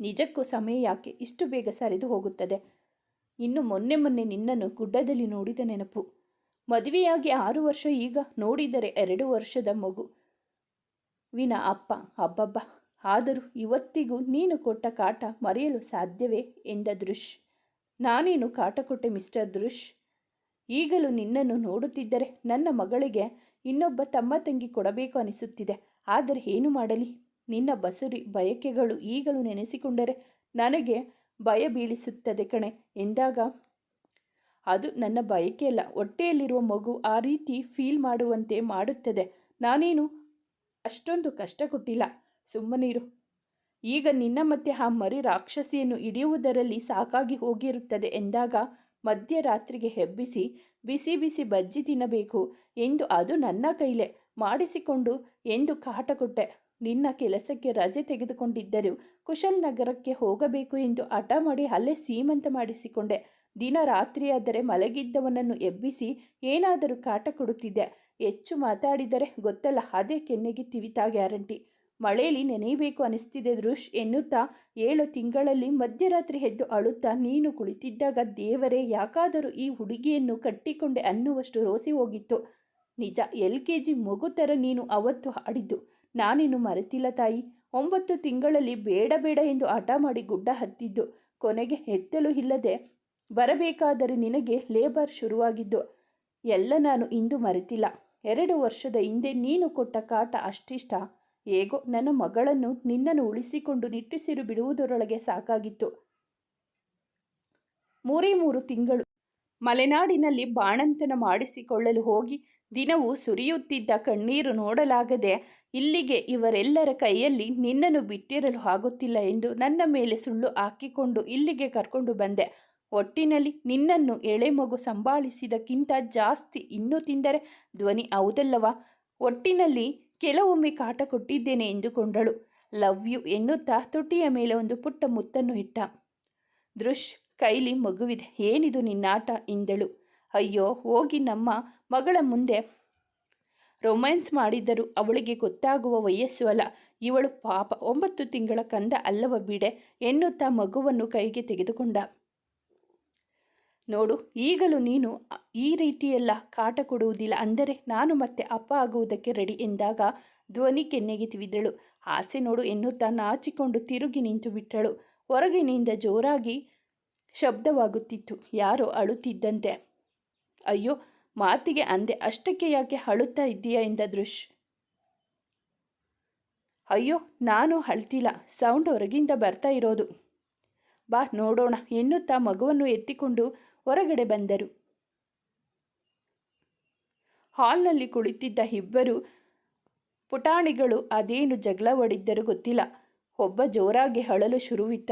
ನಿಜಕ್ಕೂ ಸಮಯ ಯಾಕೆ? ಇಷ್ಟು ಬೇಗ ಸರಿದು ಹೋಗುತ್ತದೆ. ಇನ್ನು ಮೊನ್ನೆ ಮೊನ್ನೆ ನಿನ್ನನ್ನು ಗುಡ್ಡದಲ್ಲಿ ನೋಡಿದ ನೆನಪು. ಮದುವೆಯಾಗಿ ಆರು ವರ್ಷ ಈಗ ನೋಡಿದರೆ ಎರಡು ವರ್ಷದ ಮಗು. ವಿನ, ಅಪ್ಪ, ಅಬ್ಬಬ್ಬ. ಆದರೂ ಇವತ್ತಿಗೂ ನೀನು ಕೊಟ್ಟ ಕಾಟ ಮರೆಯಲು ಸಾಧ್ಯವೇ? ಎಂದ ದೃಶ್ ನಾನೇನು ಕಾಟ ಕೊಟ್ಟೆ ಮಿಸ್ಟರ್ ದೃಶ್ ಈಗಲೂ ನಿನ್ನನ್ನು ನೋಡುತ್ತಿದ್ದರೆ ನನ್ನ ಮಗಳಿಗೆ ಇನ್ನೊಬ್ಬ ತಮ್ಮ ತಂಗಿ ಕೊಡಬೇಕು ಅನಿಸುತ್ತಿದೆ. ಆದರೆ ಏನು ಮಾಡಲಿ? ನಿನ್ನ ಬಸುರಿ ಬಯಕೆಗಳು ಈಗಲೂ ನೆನೆಸಿಕೊಂಡರೆ ನನಗೆ ಭಯ ಬೀಳಿಸುತ್ತದೆ ಕಣೆ, ಎಂದಾಗ? ಅದು ನನ್ನ ಬಯಕೆಯಲ್ಲ. ಹೊಟ್ಟೆಯಲ್ಲಿರುವ ಮಗು ಆ ರೀತಿ ಫೀಲ್ ಮಾಡುವಂತೆ ಮಾಡುತ್ತದೆ. ನಾನೇನು ಅಷ್ಟೊಂದು ಕಷ್ಟ ಕೊಟ್ಟಿಲ್ಲ ಸುಮ್ಮನಿರು. ಈಗ ನಿನ್ನ ಮತ್ತೆ ಆ ಮರಿ ರಾಕ್ಷಸಿಯನ್ನು ಹಿಡಿಯುವುದರಲ್ಲಿ ಸಾಕಾಗಿ ಹೋಗಿರುತ್ತದೆ ಎಂದಾಗ ಮಧ್ಯರಾತ್ರಿಗೆ ಹೆಬ್ಬಿಸಿ, ಬಿಸಿ ಬಿಸಿ ಬಜ್ಜಿ ತಿನ್ನಬೇಕು ಎಂದು ಅದು ನನ್ನ ಕೈಲೇ ಮಾಡಿಸಿಕೊಂಡು ಎಂದು ಕಾಟ ಕೊಟ್ಟೆ. ನಿನ್ನ ಕೆಲಸಕ್ಕೆ ರಜೆ ತೆಗೆದುಕೊಂಡಿದ್ದರು ಕುಶಲ್ ನಗರಕ್ಕೆ ಹೋಗಬೇಕು ಎಂದು ಹಠ ಮಾಡಿ ಅಲ್ಲೇ ಸೀಮಂತ ಮಾಡಿಸಿಕೊಂಡೆ. ದಿನ ರಾತ್ರಿಯಾದರೆ ಮಲಗಿದ್ದವನನ್ನು ಎಬ್ಬಿಸಿ ಏನಾದರೂ ಕಾಟ ಕೊಡುತ್ತಿದ್ದೆ. ಹೆಚ್ಚು ಮಾತಾಡಿದರೆ ಗೊತ್ತಲ್ಲ, ಅದೇ ಕೆನ್ನೆಗೆ ತಿವಿತಾ ಗ್ಯಾರಂಟಿ ಮಳೆಯಲ್ಲಿ ನೆನೆಯಬೇಕು ಅನಿಸ್ತಿದೆ ದೃಶ್ ಎನ್ನುತ್ತಾ ಏಳು ತಿಂಗಳಲ್ಲಿ ಮಧ್ಯರಾತ್ರಿ ಎದ್ದು ಅಳುತ್ತಾ ನೀನು ಕುಳಿತಿದ್ದಾಗ ದೇವರೇ, ಯಾಕಾದರೂ ಈ ಹುಡುಗಿಯನ್ನು ಕಟ್ಟಿಕೊಂಡೆ ಅನ್ನುವಷ್ಟು ರೋಸಿ ಹೋಗಿತ್ತು. ನಿಜ, ಎಲ್ ಕೆ ಜಿ ಮಗು ಥರ ನೀನು ಅವತ್ತು ಹಾಡಿದ್ದು ನಾನೇನು ಮರೆತಿಲ್ಲ ತಾಯಿ. ಒಂಬತ್ತು ತಿಂಗಳಲ್ಲಿ ಬೇಡ ಬೇಡ ಎಂದು ಹಠ ಮಾಡಿ ಗುಡ್ಡ ಹತ್ತಿದ್ದು. ಕೊನೆಗೆ ಎತ್ತಲು ಇಲ್ಲದೆ ಬರಬೇಕಾದರೆ ನಿನಗೆ ಲೇಬರ್ ಶುರುವಾಗಿದ್ದು. ಎಲ್ಲ ನಾನು ಇಂದು ಮರೆತಿಲ್ಲ. ಎರಡು ವರ್ಷದ ಹಿಂದೆ ನೀನು ಕೊಟ್ಟ ಕಾಟ ಅಷ್ಟಿಷ್ಟ? ಹೇಗೋ ನನ್ನ ಮಗಳನ್ನು ನಿನ್ನನ್ನು ಉಳಿಸಿಕೊಂಡು ನಿಟ್ಟುಸಿರು ಬಿಡುವುದರೊಳಗೆ ಸಾಕಾಗಿತ್ತು. ಮೂರೇ ಮೂರು ತಿಂಗಳು ಮಲೆನಾಡಿನಲ್ಲಿ ಬಾಣಂತನ ಮಾಡಿಸಿಕೊಳ್ಳಲು ಹೋಗಿ ದಿನವೂ ಸುರಿಯುತ್ತಿದ್ದ ಕಣ್ಣೀರು ನೋಡಲಾಗದೆ ಇಲ್ಲಿಗೆ ಇವರೆಲ್ಲರ ಕೈಯಲ್ಲಿ ನಿನ್ನನ್ನು ಬಿಟ್ಟಿರಲು ಆಗುತ್ತಿಲ್ಲ ಎಂದು ನನ್ನ ಮೇಲೆ ಸುಳ್ಳು ಹಾಕಿಕೊಂಡು ಇಲ್ಲಿಗೆ ಕರ್ಕೊಂಡು ಬಂದೆ. ಒಟ್ಟಿನಲ್ಲಿ ನಿನ್ನನ್ನು ಎಳೆ ಮಗು ಸಂಭಾಳಿಸಿದಕ್ಕಿಂತ ಜಾಸ್ತಿ ಇನ್ನೂ ತಿಂದರೆ ಧ್ವನಿ ಹೌದಲ್ಲವಾ? ಒಟ್ಟಿನಲ್ಲಿ ಕೆಲವೊಮ್ಮೆ ಕಾಟ ಕೊಟ್ಟಿದ್ದೇನೆ ಎಂದುಕೊಂಡಳು. ಲವ್ ಯು ಎನ್ನುತ್ತಾ ತುಟಿಯ ಮೇಲೆ ಒಂದು ಪುಟ್ಟ ಮುತ್ತನ್ನು ಇಟ್ಟ. ದೃಶ್ ಕೈಲಿ ಮಗುವಿದೆ. ಏನಿದು ನಿನ್ನಾಟ? ಎಂದಳು ಅಯ್ಯೋ, ಹೋಗಿ ನಮ್ಮ ಮಗಳ ಮುಂದೆ ರೊಮ್ಯಾನ್ಸ್ ಮಾಡಿದ್ದರು ಅವಳಿಗೆ ಗೊತ್ತಾಗುವ ವಯಸ್ಸು ಅಲ್ಲ. ಇವಳು ಪಾಪ. ಒಂಬತ್ತು ತಿಂಗಳ ಕಂದ ಅಲ್ಲವ ಬಿಡೆ ಎನ್ನುತ್ತಾ ಮಗುವನ್ನು ಕೈಗೆ ತೆಗೆದುಕೊಂಡ. ನೋಡು, ಈಗಲೂ ನೀನು ಈ ರೀತಿಯೆಲ್ಲ ಕಾಟ ಕೊಡುವುದಿಲ್ಲ. ಅಂದರೆ ನಾನು ಮತ್ತೆ ಅಪ್ಪ ಆಗುವುದಕ್ಕೆ ರೆಡಿ ಎಂದಾಗ ಧ್ವನಿ ಕೆನ್ನೆಗೆ ತಿವಿದಳು ಆಸೆ ನೋಡು ಎನ್ನುತ್ತಾ ನಾಚಿಕೊಂಡು ತಿರುಗಿ ನಿಂತು ಬಿಟ್ಟಳು. ಹೊರಗಿನಿಂದ ಜೋರಾಗಿ ಶಬ್ದವಾಗುತ್ತಿತ್ತು. ಯಾರೋ ಅಳುತ್ತಿದ್ದಂತೆ. ಅಯ್ಯೋ, ಮಾತಿಗೆ ಅಂದೆ, ಅಷ್ಟಕ್ಕೆ ಯಾಕೆ ಅಳುತ್ತಾ ಇದ್ದೀಯಾ ಎಂದ ದೃಶ್. ಅಯ್ಯೋ, ನಾನು ಅಳ್ತಿಲ್ಲ. ಸೌಂಡ್ ಹೊರಗಿಂದ ಬರ್ತಾ ಇರೋದು. ಬಾ, ನೋಡೋಣ. ಎನ್ನುತ್ತಾ ಮಗುವನ್ನು ಎತ್ತಿಕೊಂಡು ಹೊರಗಡೆ ಬಂದರು. ಹಾಲ್ನಲ್ಲಿ ಕುಳಿತಿದ್ದ ಇಬ್ಬರು ಪುಟಾಣಿಗಳು ಅದೇನು ಜಗಳವಾಡಿದ್ದರೂ ಗೊತ್ತಿಲ್ಲ. ಒಬ್ಬ ಜೋರಾಗಿ ಅಳಲು ಶುರುವಿಟ್ಟ.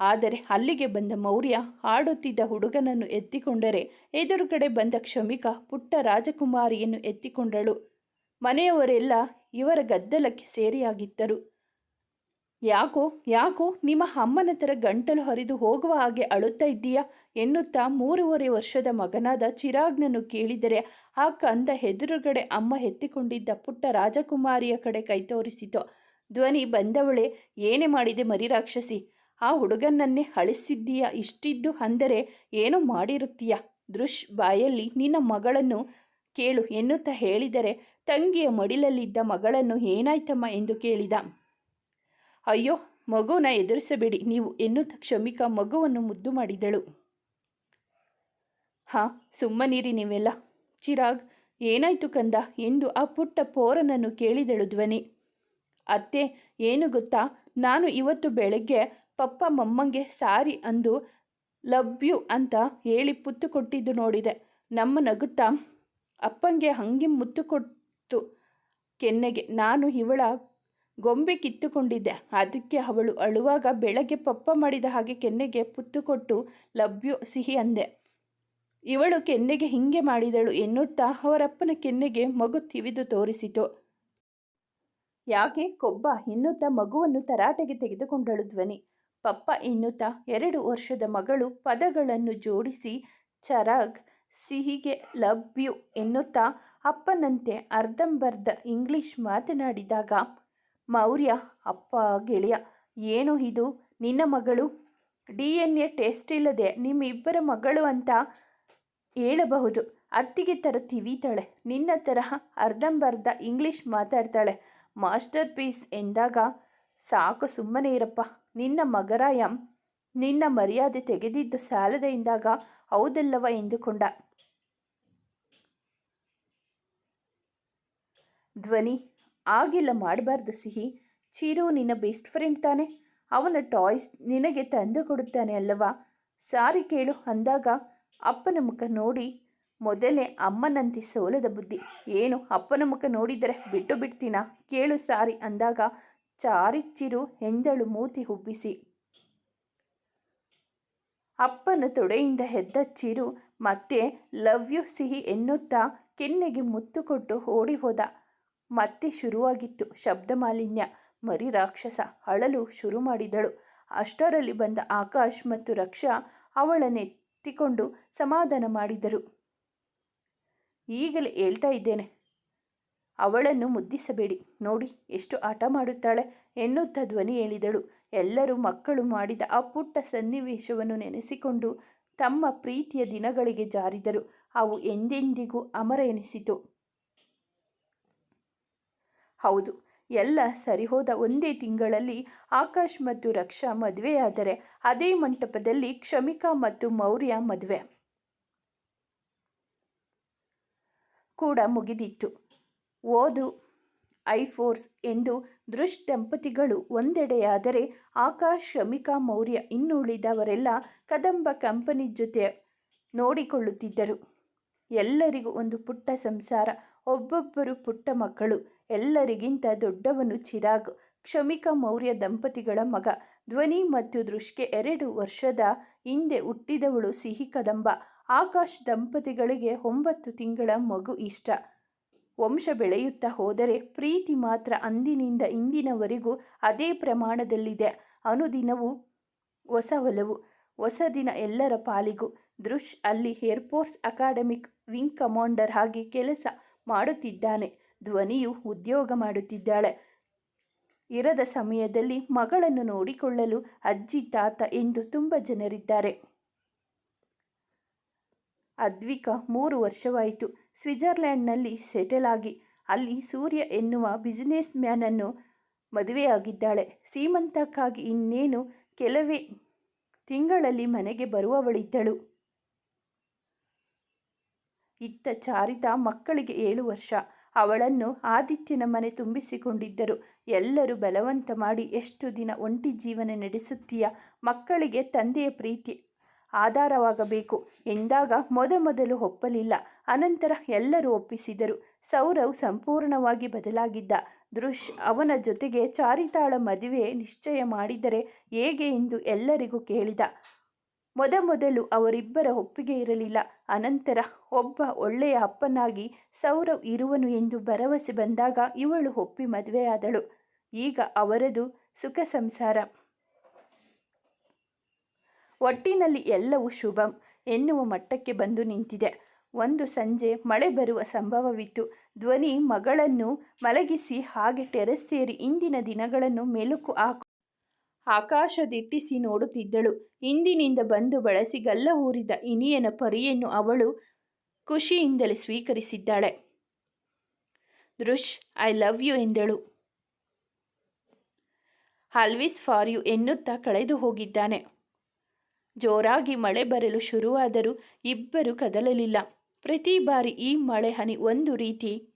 ಆದರೆ ಅಲ್ಲಿಗೆ ಬಂದ ಮೌರ್ಯ ಆಡುತ್ತಿದ್ದ ಹುಡುಗನನ್ನು ಎತ್ತಿಕೊಂಡರೆ ಎದುರುಗಡೆ ಬಂದ ಕ್ಷಮಿಕ ಪುಟ್ಟ ರಾಜಕುಮಾರಿಯನ್ನು ಎತ್ತಿಕೊಂಡಳು. ಮನೆಯವರೆಲ್ಲ ಇವರ ಗದ್ದಲಕ್ಕೆ ಸೇರಿಯಾಗಿದ್ದರು. ಯಾಕೋ ಯಾಕೋ ನಿಮ್ಮ ಅಮ್ಮನ ಥರ ಗಂಟಲು ಹರಿದು ಹೋಗುವ ಹಾಗೆ ಅಳುತ್ತಾ ಇದ್ದೀಯಾ ಎನ್ನುತ್ತಾ ಮೂರುವರೆ ವರ್ಷದ ಮಗನಾದ ಚಿರಾಗ್ನನ್ನು ಕೇಳಿದರೆ ಆ ಕಂದ ಎದುರುಗಡೆ ಅಮ್ಮ ಎತ್ತಿಕೊಂಡಿದ್ದ ಪುಟ್ಟ ರಾಜಕುಮಾರಿಯ ಕಡೆ ಕೈ ತೋರಿಸಿತು. ಧ್ವನಿ ಬಂದವಳೆ, ಏನೇ ಮಾಡಿದೆ ಮರಿ ರಾಕ್ಷಸಿ, ಆ ಹುಡುಗನನ್ನೇ ಅಳಿಸಿದ್ದೀಯ ಇಷ್ಟಿದ್ದು ಅಂದರೆ ಏನೋ ಮಾಡಿರುತ್ತೀಯ? ದೃಶ್ ಬಾಯಲ್ಲಿ ನಿನ್ನ ಮಗಳನ್ನು ಕೇಳು ಎನ್ನುತ್ತಾ ಹೇಳಿದರೆ ತಂಗಿಯ ಮಡಿಲಲ್ಲಿದ್ದ ಮಗಳನ್ನು ಏನಾಯ್ತಮ್ಮ ಎಂದು ಕೇಳಿದ. ಅಯ್ಯೋ ಮಗುವನ್ನ ಎದುರಿಸಬೇಡಿ. ನೀವು ಎನ್ನುತ್ತಾ ಕ್ಷಮಿಕ ಮಗುವನ್ನು ಮುದ್ದು ಮಾಡಿದಳು. ಹಾಂ, ಸುಮ್ಮನಿರಿ ನೀವೆಲ್ಲ. ಚಿರಾಗ್, ಏನಾಯ್ತು ಕಂದ? ಎಂದು ಆ ಪುಟ್ಟ ಪೋರನನ್ನು ಕೇಳಿದಳು ಧ್ವನಿ. ಅತ್ತೆ, ಏನು ಗೊತ್ತಾ? ನಾನು ಇವತ್ತು ಬೆಳಗ್ಗೆ ಪಪ್ಪ ಮಮ್ಮಂಗೆ ಸಾರಿ ಅಂದು ಲವ್ ಯು ಅಂತ ಹೇಳಿ ಪುತ್ತು ಕೊಟ್ಟಿದ್ದು ನೋಡಿದೆ. ನಮ್ಮ ನಗುತ್ತಾ ಅಪ್ಪಂಗೆ ಹಂಗೆ ಮುತ್ತು ಕೊಟ್ಟು ಕೆನ್ನೆಗೆ ನಾನು ಇವಳ ಗೊಂಬೆ ಕಿತ್ತುಕೊಂಡಿದ್ದೆ. ಅದಕ್ಕೆ ಅವಳು ಅಳುವಾಗ ಬೆಳಗ್ಗೆ ಪಪ್ಪ ಮಾಡಿದ ಹಾಗೆ ಕೆನ್ನೆಗೆ ಪುತ್ತು ಕೊಟ್ಟು ಲಭ್ಯು ಸಿಹಿ ಅಂದೆ. ಇವಳು ಕೆನ್ನೆಗೆ ಹಿಂಗೆ ಮಾಡಿದಳು ಎನ್ನುತ್ತಾ ಅವರಪ್ಪನ ಕೆನ್ನೆಗೆ ಮಗು ತಿವಿದು ತೋರಿಸಿತು. ಯಾಕೆ? ಕೊಬ್ಬ ಎನ್ನುತ್ತಾ ಮಗುವನ್ನು ತರಾಟೆಗೆ ತೆಗೆದುಕೊಂಡಳು ಧ್ವನಿ. ಪಪ್ಪ ಎನ್ನುತ್ತಾ ಎರಡು ವರ್ಷದ ಮಗಳು ಪದಗಳನ್ನು ಜೋಡಿಸಿ, ಚರಗ್ ಸಿಹಿಗೆ ಲಭ್ಯು ಎನ್ನುತ್ತಾ ಅಪ್ಪನಂತೆ ಅರ್ಧಂಬರ್ಧ ಇಂಗ್ಲಿಷ್ ಮಾತನಾಡಿದಾಗ ಮೌರ್ಯ, ಅಪ್ಪ, ಗೆಳೆಯ, ಏನು ಇದು? ನಿನ್ನ ಮಗಳು? ಡಿ ಎನ್ ಎ ಟೆಸ್ಟ್ ಇಲ್ಲದೆ ನಿಮ್ಮಿಬ್ಬರ ಮಗಳು ಅಂತ ಹೇಳಬಹುದು. ಅತ್ತಿಗೆ ಥರ ತಿವಿತಾಳೆ ನಿನ್ನ ತರಹ ಅರ್ಧಂಬರ್ಧ ಇಂಗ್ಲಿಷ್ ಮಾತಾಡ್ತಾಳೆ. ಮಾಸ್ಟರ್ ಪೀಸ್ ಎಂದಾಗ ಸಾಕು ಸುಮ್ಮನೆ ಇರಪ್ಪ. ನಿನ್ನ ಮಗರಾಯ ನಿನ್ನ ಮರ್ಯಾದೆ ತೆಗೆದಿದ್ದು ಸಾಲದ ಎಂದಾಗ ಹೌದಲ್ಲವ ಎಂದುಕೊಂಡ. ಧ್ವನಿ ಆಗಿಲ್ಲ ಮಾಡಬಾರ್ದು ಸಿಹಿ. ಚಿರು ನಿನ್ನ ಬೆಸ್ಟ್ ಫ್ರೆಂಡ್ ತಾನೆ. ಅವನ ಟಾಯ್ಸ್ ನಿನಗೆ ತಂದು ಕೊಡುತ್ತಾನೆ ಅಲ್ಲವಾ ಸಾರಿ ಕೇಳು ಅಂದಾಗ ಅಪ್ಪನ ಮುಖ ನೋಡಿ ಮೊದಲೇ ಅಮ್ಮನಂತೆ ಸೋಲದ ಬುದ್ಧಿ. ಏನು ಅಪ್ಪನ ಮುಖ ನೋಡಿದರೆ ಬಿಟ್ಟು ಬಿಡ್ತೀನಾ? ಕೇಳು ಸಾರಿ ಅಂದಾಗ ಚಾರಿಚ್ಚಿರು ಹೆಂದಳು ಮೂತಿ ಹುಬ್ಬಿಸಿ. ಅಪ್ಪನ ತೊಡೆಯಿಂದ ಹೆದ್ದ ಚಿರು ಮತ್ತೆ ಲವ್ ಯು ಸಿಹಿ ಎನ್ನುತ್ತಾ ಕೆನ್ನೆಗೆ ಮುತ್ತು ಕೊಟ್ಟು ಓಡಿ ಹೋದ. ಮತ್ತೆ ಶುರುವಾಗಿತ್ತು. ಶಬ್ದ ಮಾಲಿನ್ಯ. ಮರಿ ರಾಕ್ಷಸ ಅಳಲು ಶುರು ಮಾಡಿದಳು. ಅಷ್ಟರಲ್ಲಿ ಬಂದ ಆಕಾಶ್ ಮತ್ತು ರಕ್ಷಾ ಅವಳನ್ನೆತ್ತಿಕೊಂಡು ಸಮಾಧಾನ ಮಾಡಿದರು. ಈಗಲೇ ಹೇಳ್ತಾ ಇದ್ದೇನೆ. ಅವಳನ್ನು ಮುದ್ದಿಸಬೇಡಿ. ನೋಡಿ, ಎಷ್ಟು ಆಟ ಮಾಡುತ್ತಾಳೆ ಎನ್ನುತ್ತಾ ಧ್ವನಿ ಹೇಳಿದಳು. ಎಲ್ಲರೂ ಮಕ್ಕಳು ಮಾಡಿದ ಆ ಪುಟ್ಟ ಸನ್ನಿವೇಶವನ್ನು ನೆನೆಸಿಕೊಂಡು ತಮ್ಮ ಪ್ರೀತಿಯ ದಿನಗಳಿಗೆ ಜಾರಿದರು. ಅವು ಎಂದೆಂದಿಗೂ ಅಮರ ಎನಿಸಿತು. ಹೌದು, ಎಲ್ಲ ಸರಿಹೋದ ಒಂದೇ ತಿಂಗಳಲ್ಲಿ ಆಕಾಶ್ ಮತ್ತು ರಕ್ಷಾ ಮದುವೆಯಾದರೆ ಅದೇ ಮಂಟಪದಲ್ಲಿ ಕ್ಷಮಿಕಾ ಮತ್ತು ಮೌರ್ಯ ಮದುವೆ. ಕೂಡ ಮುಗಿದಿತ್ತು. ಓದು, ಐಫೋರ್ಸ್ ಎಂದು ದೃಶ್ ದಂಪತಿಗಳು ಒಂದೆಡೆಯಾದರೆ ಆಕಾಶ್ ಶಮಿಕಾ ಮೌರ್ಯ ಇನ್ನುಳಿದವರೆಲ್ಲ ಕದಂಬ ಕಂಪನಿ ಜೊತೆ ನೋಡಿಕೊಳ್ಳುತ್ತಿದ್ದರು. ಎಲ್ಲರಿಗೂ ಒಂದು ಪುಟ್ಟ ಸಂಸಾರ ಒಬ್ಬೊಬ್ಬರು ಪುಟ್ಟ ಮಕ್ಕಳು, ಎಲ್ಲರಿಗಿಂತ ದೊಡ್ಡವನು ಚಿರಾಗ್. ಕ್ಷಮಿಕ ಮೌರ್ಯ ದಂಪತಿಗಳ ಮಗ. ಧ್ವನಿ ಮತ್ತು ದೃಶ್ಗೆ ಎರಡು ವರ್ಷದ ಹಿಂದೆ ಹುಟ್ಟಿದವಳು ಸಿಹಿ ಕದಂಬ. ಆಕಾಶ್ ದಂಪತಿಗಳಿಗೆ ಒಂಬತ್ತು ತಿಂಗಳ ಮಗು ಇಷ್ಟ. ವಂಶ ಬೆಳೆಯುತ್ತಾ ಹೋದರೆ ಪ್ರೀತಿ ಮಾತ್ರ ಅಂದಿನಿಂದ ಇಂದಿನವರೆಗೂ ಅದೇ ಪ್ರಮಾಣದಲ್ಲಿದೆ. ಅನುದಿನವೂ ಹೊಸ ಒಲವು. ಹೊಸ ದಿನ ಎಲ್ಲರ ಪಾಲಿಗೂ. ದೃಶ್ ಅಲ್ಲಿ ಏರ್ಫೋರ್ಸ್ ಅಕಾಡೆಮಿಕ್ ವಿಂಗ್ ಕಮಾಂಡರ್ ಆಗಿ ಕೆಲಸ ಮಾಡುತ್ತಿದ್ದಾನೆ. ಧ್ವನಿಯು ಉದ್ಯೋಗ ಮಾಡುತ್ತಿದ್ದಾಳೆ. ಇರದ ಸಮಯದಲ್ಲಿ ಮಗಳನ್ನು ನೋಡಿಕೊಳ್ಳಲು ಅಜ್ಜಿ, ತಾತ ಎಂದು ತುಂಬ ಜನರಿದ್ದಾರೆ. ಅದ್ವಿಕ ಮೂರು ವರ್ಷವಾಯಿತು. ಸ್ವಿಟ್ಜರ್ಲ್ಯಾಂಡ್ನಲ್ಲಿ ಸೆಟಲ್ ಆಗಿ, ಅಲ್ಲಿ ಸೂರ್ಯ ಎನ್ನುವ ಬಿಸಿನೆಸ್ ಮ್ಯಾನನ್ನು ಮದುವೆಯಾಗಿದ್ದಾಳೆ. ಸೀಮಂತಕ್ಕಾಗಿ ಇನ್ನೇನು ಕೆಲವೇ ತಿಂಗಳಲ್ಲಿ ಮನೆಗೆ ಬರುವವಳಿದ್ದಳು. ಇತ್ತ ಚಾರಿತಾ ಮಕ್ಕಳಿಗೆ ಏಳು ವರ್ಷ. ಅವಳನ್ನು ಆದಿತ್ಯನ ಮನೆ ತುಂಬಿಸಿಕೊಂಡಿದ್ದರು. ಎಲ್ಲರೂ ಬಲವಂತ ಮಾಡಿ, ಎಷ್ಟು ದಿನ ಒಂಟಿ ಜೀವನ ನಡೆಸುತ್ತೀಯ? ಮಕ್ಕಳಿಗೆ ತಂದೆಯ ಪ್ರೀತಿ ಆಧಾರವಾಗಬೇಕು. ಎಂದಾಗ ಮೊದಮೊದಲು ಒಪ್ಪಲಿಲ್ಲ. ಅನಂತರ ಎಲ್ಲರೂ ಒಪ್ಪಿಸಿದರು. ಸೌರವ್ ಸಂಪೂರ್ಣವಾಗಿ ಬದಲಾಗಿದ್ದ. ದೃಶ್ ಅವನ ಜೊತೆಗೆ ಚಾರಿತಾಳ ಮದುವೆ ನಿಶ್ಚಯ ಮಾಡಿದರೆ ಹೇಗೆ ಎಂದು ಎಲ್ಲರಿಗೂ ಕೇಳಿದ. ಮೊದಮೊದಲು ಅವರಿಬ್ಬರ ಒಪ್ಪಿಗೆ ಇರಲಿಲ್ಲ. ಅನಂತರ ಒಬ್ಬ ಒಳ್ಳೆಯ ಅಪ್ಪನಾಗಿ ಸೌರವ್ ಇರುವನು ಎಂದು ಭರವಸೆ ಬಂದಾಗ ಇವಳು ಒಪ್ಪಿ ಮದುವೆಯಾದಳು. ಈಗ ಅವರದು ಸುಖ ಸಂಸಾರ. ಒಟ್ಟಿನಲ್ಲಿ ಎಲ್ಲವೂ ಶುಭಂ ಎನ್ನುವ ಮಟ್ಟಕ್ಕೆ ಬಂದು ನಿಂತಿದೆ. ಒಂದು ಸಂಜೆ ಮಳೆ ಬರುವ ಸಂಭವವಿತ್ತು. ಧ್ವನಿ ಮಗಳನ್ನು ಮಲಗಿಸಿ ಹಾಗೆ ಟೆರೆಸ್ ಸೇರಿ ಇಂದಿನ ದಿನಗಳನ್ನು ಮೆಲುಕು ಹಾಕು ಆಕಾಶದಿಟ್ಟಿಸಿ ನೋಡುತ್ತಿದ್ದಳು. ಇಂದಿನಿಂದ ಬಂದು ಬಳಸಿ ಗಲ್ಲ ಊರಿದ ಇನಿಯನ ಪರಿಯನ್ನು ಅವಳು ಖುಷಿಯಿಂದಲೇ ಸ್ವೀಕರಿಸಿದ್ದಾಳೆ. ದೃಶ್ ಐ ಲವ್ ಯು ಎಂದಳು. ಆಲ್ವಿಸ್ ಫಾರ್ ಯು ಎನ್ನುತ್ತಾ ಕಳೆದು ಹೋಗಿದ್ದಾನೆ. ಜೋರಾಗಿ ಮಳೆ ಬರಲು ಶುರುವಾದರೂ ಇಬ್ಬರು ಕದಲಲಿಲ್ಲ. ಪ್ರತಿ ಬಾರಿ ಈ ಮಳೆ ಹನಿ ಒಂದು ರೀತಿ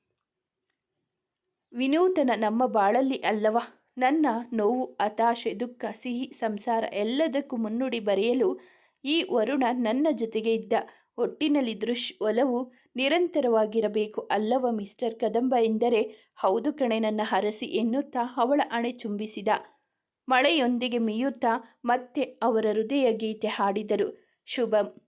ವಿನೂತನ ನಮ್ಮ ಬಾಳಲ್ಲಿ ಅಲ್ಲವ? ನನ್ನ ನೋವು, ಹತಾಶೆ, ದುಃಖ, ಸಿಹಿ, ಸಂಸಾರ ಎಲ್ಲದಕ್ಕೂ ಮುನ್ನುಡಿ ಬರೆಯಲು ಈ ವರುಣ ನನ್ನ ಜೊತೆಗೆ ಇದ್ದ. ಒಟ್ಟಿನಲ್ಲಿ ದೃಶ್ ಒಲವು ನಿರಂತರವಾಗಿರಬೇಕು ಅಲ್ಲವ ಮಿಸ್ಟರ್ ಕದಂಬ ಎಂದರೆ, ಹೌದು ಕಣೆ, ನನ್ನ ಹರಸಿ ಎನ್ನುತ್ತಾ ಅವಳ ಅಣೆ ಚುಂಬಿಸಿದ. ಮಳೆಯೊಂದಿಗೆ ಮೀಯುತ್ತಾ ಮತ್ತೆ ಅವರ ಹೃದಯ ಗೀತೆ ಹಾಡಿದರು. ಶುಭಂ.